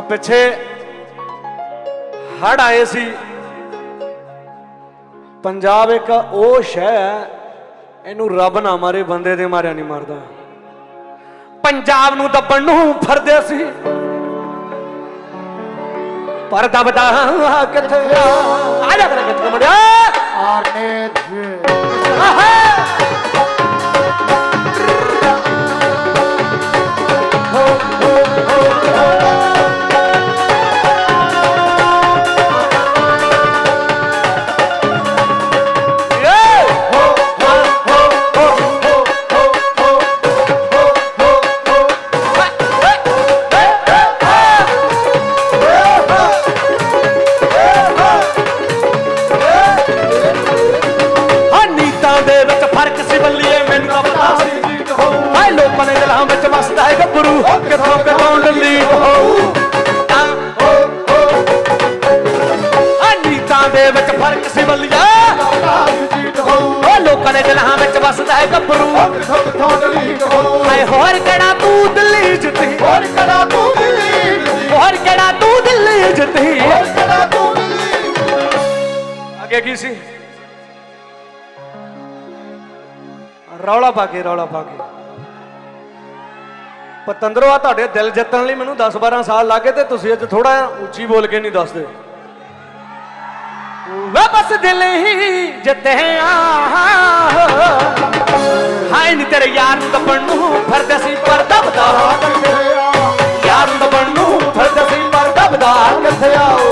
ਆ ਪਿੱਛੇ ਹੜ ਆਏ ਸੀ। ਪੰਜਾਬ ਇੱਕ ਉਹ ਸ਼ਹਿਰ ਹੈ ਇਹਨੂੰ ਰੱਬ ਨਾ ਮਾਰੇ ਬੰਦੇ ਦੇ ਮਾਰਿਆ ਨਹੀਂ ਮਾਰਦਾ। ਪੰਜਾਬ ਨੂੰ ਦੱਬਣ ਨੂੰ ਫਰਦੇ ਸੀ। ਪਰ ਦਬਦਾ ਕਿੱਥੇ ਆ? ਆ ਜਾ ਕਰ ਕਿੱਥੇ ਮੁੰਡਿਆ ਆਰਨੇ ਜੀ ਹਾਂ ਦੇ ਦਿਲਾਂ ਵਿੱਚ ਵਸਦਾ ਹੈ ਗੱਭਰੂ ਕਿੱਥੋਂ ਕਿਥੋਂ ਡਲੀਟ ਹੋਊ? ਹਾਂ ਨੀਤਾਂ ਦੇ ਵਿੱਚ ਫ਼ਰਕ ਸੀ ਉਹ ਲੋਕਾਂ ਦੇ ਦਿਲਾਂ ਵਿੱਚ ਵਸਦਾ ਹੈ ਗੱਭਰੂ ਹਾਏ ਹੋਰ ਕਿਹੜਾ ਤੂੰ ਦਿੱਲੀ ਜਿੱਤੀ ਹੋਰ ਕਿਹੜਾ ਤੂੰ ਦਿੱਲੀ ਜਿੱਤੀ ਅੱਗੇ ਕੀ ਸੀ? ਰੌਲਾ ਪਾ ਕੇ ਰੌਲਾ ਪਾ ਕੇ। ਪਤੰਦਰੋ ਆ ਤੁਹਾਡੇ ਦਿਲ ਜਿੱਤਣ ਲਈ ਮੈਨੂੰ 10 12 ਸਾਲ ਲੱਗੇ ਤੇ ਤੁਸੀਂ ਅੱਜ ਥੋੜਾ ਉੱਚੀ ਬੋਲ ਕੇ ਨਹੀਂ ਦੱਸਦੇ। ਵੇ ਬਸ ਦਿਲ ਹੀ ਜਿੱਤੇ ਹਾਏ ਨੀ ਤੇਰੇ ਯਾਰ ਨੂੰ ਦੱਬਣ ਨੂੰ ਫਿਰਦੇ ਸੀ ਪਰ ਦਬਦਾ। ਯਾਰ ਨੂੰ ਦੱਬਣ ਨੂੰ ਫਿਰਦੇ ਸੀ ਪਰ ਦਬਦਾ। ਕਿੱਥੇ ਆਓ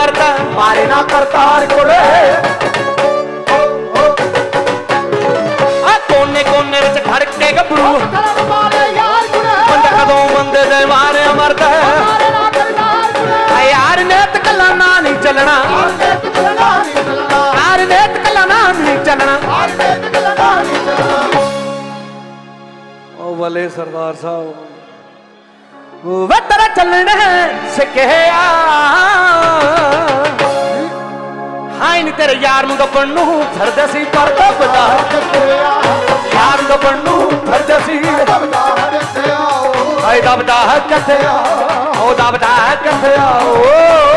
ਮਰਦਾ ਮਾਰੇ ਨਾ ਕਰਤਾਰ ਕੋਲੇ। ਆ ਕੋਨੇ ਕੋਨੇ ਵਿੱਚ ਖੜ ਕੇ ਗੱਭਰੂ। ਬੰਦਾ ਕਦੋਂ ਬੰਦੇ ਦੇ ਮਾਰੇ ਮਰਦਾ। ਆ ਯਾਰ ਨੇ ਤੇ ਕੱਲਾ ਨਾ ਨਹੀਂ ਚੱਲਣਾ। ਯਾਰ ਨੇ ਤੇ ਕੱਲਾ ਨਾ ਨਹੀਂ ਚੱਲਣਾ। ਉਹ ਵਾਲੇ ਸਰਦਾਰ ਸਾਹਿਬ ਵੇ ਤੇਰਾ ਚੱਲਣਾ ਸਿੱਖਿਆ। ਹਾਈ ਨੀ ਤੇਰੇ ਯਾਰ ਨੂੰ ਦੱਬਣ ਨੂੰ ਫਿਰਦੇ ਸੀ, ਪਰ ਦੱਬਦਾ ਯਾਰ ਨੂੰ ਨੂੰ ਫਿਰਦੇ ਸੀ। ਹਾਏ, ਦਬਦਾ ਕਿੱਥੇ ਉਹ ਦਬਦਾ ਕਿੱਥੇ ਓ।